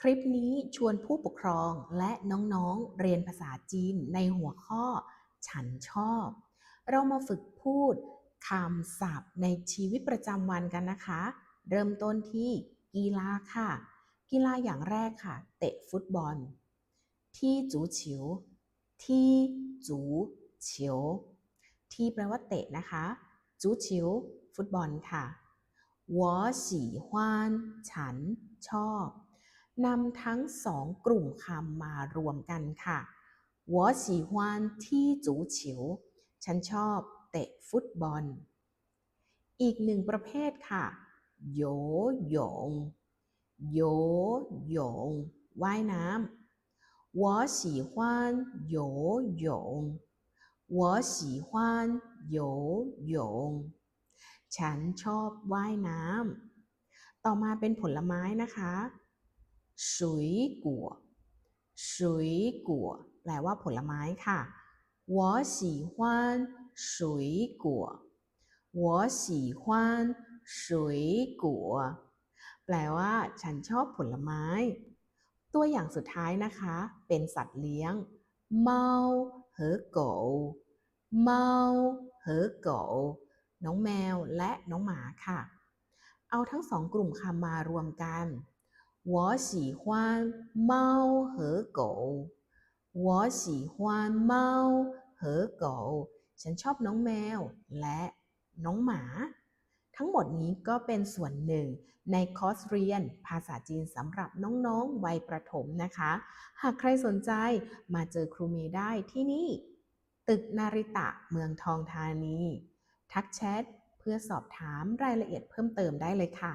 คลิปนี้ชวนผู้ปกครองและน้องๆ เรียนภาษาจีนในหัวข้อ ฉันชอบ เรามาฝึกพูดคำศัพท์ในชีวิตประจำวันกันนะคะ เริ่มต้นที่กีฬาค่ะ กีฬาอย่างแรกค่ะ เตะฟุตบอล ที่จูฉิว ที่จูฉิว ที่แปลว่าเตะนะคะ จูฉิว ฟุตบอลค่ะ我喜欢ฉันชอบ นำทั้งสองกลุ่มคำมารวมกันค่ะ我喜欢踢足球ฉันชอบเตะฟุตบอล อีกหนึ่งประเภทค่ะโยหยงโยหยงว่ายน้ำ我喜欢游泳我喜欢游泳ฉันชอบว่ายน้ำ ต่อมาเป็นผลไม้นะคะ สุยกัวสุยกัวแปลว่าผลไม้ค่ะ我喜欢水果我喜欢水果แปลว่า ฉันชอบผลไม้ ตัวอย่างสุดท้ายนะคะ เป็นสัตว์เลี้ยงเมาเหอโกเมาเหอโกน้องแมวและน้องหมาค่ะ เอาทั้งสองกลุ่มคำมารวมกัน 我喜欢猫和狗我喜欢猫和狗ฉันชอบน้องแมวและน้องหมา ทั้งหมดนี้ก็เป็นส่วนหนึ่งในคอร์สเรียนภาษาจีนสำหรับน้องๆ วัยประถมนะคะ หากใครสนใจมาเจอครูเมย์ได้ที่นี่ ตึกนาริตะเมืองทองธานี ทักแชทเพื่อสอบถามรายละเอียดเพิ่มเติมได้เลยค่ะ